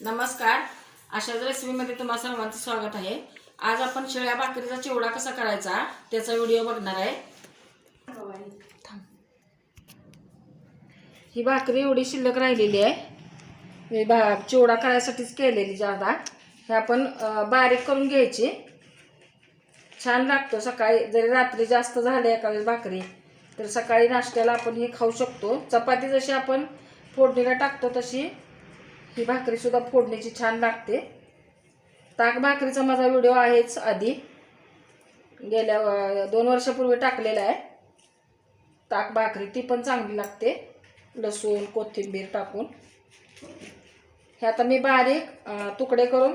नमस्कार. अशाच रेसिपीमध्ये तुम्हा सर्वांचं स्वागत आहे. आज आपण शेळ्या भाकरीचा चिवडा कसा करायचा त्याचा व्हिडिओ बघणार आहे. थांब. ही भाकरी एवढी शिल्लक राहिलेली आहे. मी भा चिवडा करायसाठीच केलेली जादा. हे आपण बारीक करून घ्यायची. छान लागतो सकाळी. जरी रात्री जास्त झाले एका वेळेस भाकरी तर सकाळी नाश्त्याला आपण हे खाऊ शकतो. चपाती जशी आपण फोडणीला टाकतो तशी ही भाकरीसुद्धा फोडणीची छान लागते. ताक भाकरीचा माझा व्हिडिओ आहेच आधी. गेल्या दोन वर्षापूर्वी टाकलेला आहे. ताक भाकरी ती पण चांगली लागते. लसूण कोथिंबीर टाकून. हे आता मी बारीक तुकडे करून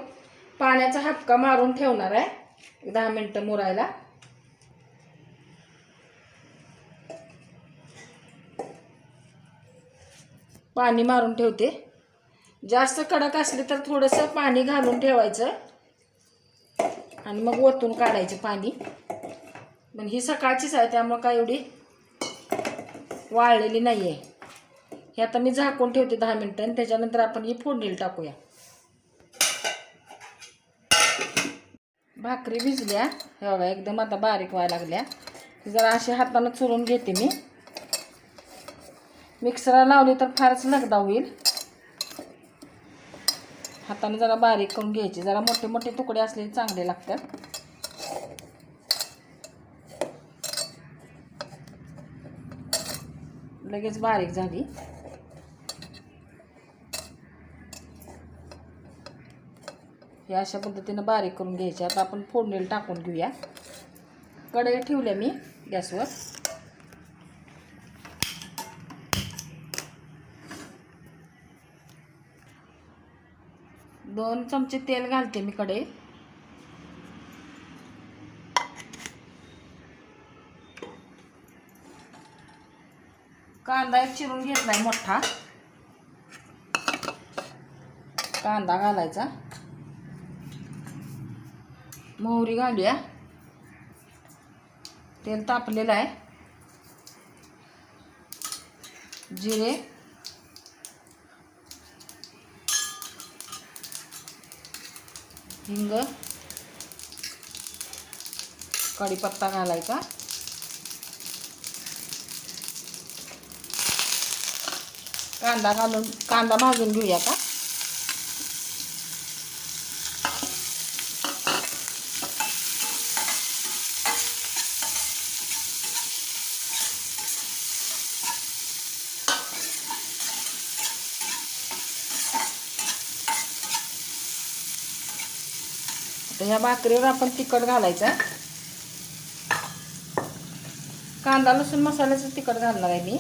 पाण्याचा हपका मारून ठेवणार आहे. दहा मिनटं मुरायला. पाणी मारून ठेवते. जास्त कडक असली तर थोडंसं पाणी घालून ठेवायचं. आणि मग ओतून काढायचं पाणी. पण ही सकाळचीच आहे त्यामुळं काय एवढी वाळलेली नाही आहे हे आता मी झाकून ठेवते दहा मिनटं आणि त्याच्यानंतर आपण ही फोडणीला टाकूया. भाकरी भिजल्या. हे बघा एकदम आता बारीक व्हायला लागल्या. जरा अशी हातानं चुरून घेते मी. मिक्सरला लावली तर फारच लगदा होईल. हाताने जरा बारीक करून घ्यायची. जरा मोठे मोठे तुकडे असले चांगले लागतात. लगेच बारीक झाली. या अशा पद्धतीनं बारीक करून घ्यायची. आता आपण फोडणीला टाकून घेऊया. कढई ठेवल्या मी गॅसवर. दोन चमचे तेल घालते मी कडे. कांदा एक चिरून घेतलाय मोठा. कांदा घालायचा. मोहरी घालूया. तेल तापलेलं आहे. जिरे. हिंग कढीपत्ता घालायचा. कांदा घालून कांदा भाजून घेऊया का तर ह्या भाकरीवर आपण तिखट घालायचं. कांदा लसूण मसाल्याचं तिखट घालणार आहे मी.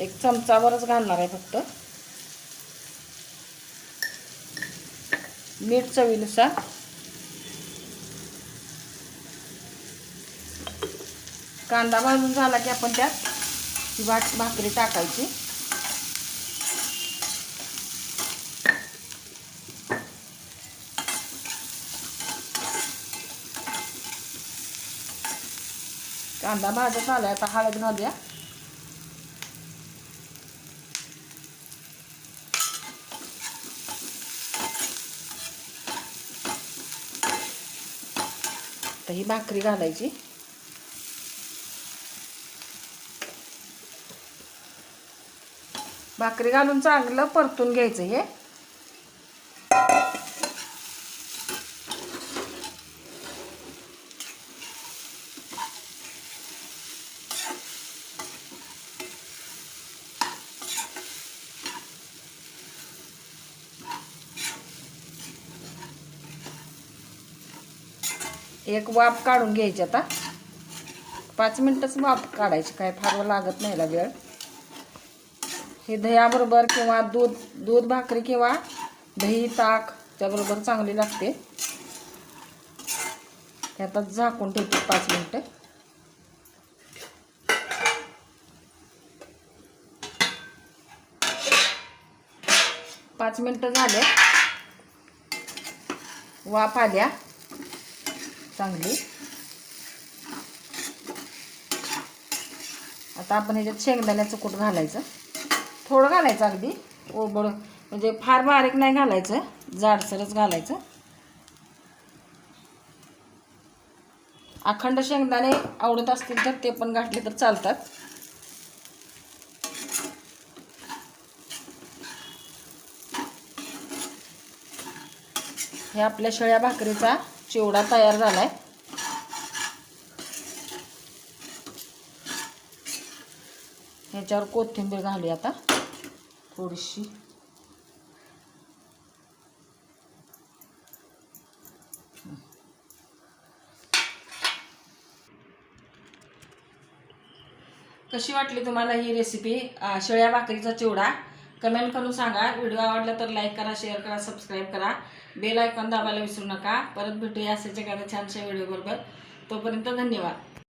एक चमचावरच घालणार आहे फक्त. मीठ चवीनुसार. कांदा भाजून झाला की आपण त्यात ही भाक भाकरी टाकायची. कांदा भाजत आला आता हळद घालूया आता ही भाकरी घालायची भाकरी घालून चांगलं परतून घ्यायचं हे. एक वाफ काढून घ्यायची आता. पाच मिनटंच वाफ काढायची काय फार लागत नाही ला वेळ. हे दह्याबरोबर किंवा दूध दूध भाकरी किंवा दही ताक त्याबरोबर चांगली लागते. हे आता झाकून ठेवते पाच मिनटं. पाच मिनटं झाले. वाफ आल्या. चांगली. आता आपण ह्याच्यात शेंगदाण्याचं कूट घालायचं. थोडं घालायचं अगदी. ओबड म्हणजे फार बारीक नाही घालायचं. जाडसरच घालायचं. अखंड शेंगदाणे आवडत असतील तर ते पण घातले तर चालतात. हे आपल्या शेळ्या भाकरीचा चिवडा तयार झाला आहे ह्याच्यावर कोथिंबीर घालू आता थोडीशी. कशी वाटली तुम्हाला ही रेसिपी शेळ्या भाकरीचा चिवडा? कमेंट करून सांगा. व्हिडिओ आवडला तर लाईक करा शेअर करा सबस्क्राईब करा. बेल आयकॉन दाबायला विसरू नका. परत भेटूया असेच एखाद्या छानशा व्हिडिओ बरोबर. तोपर्यंत धन्यवाद.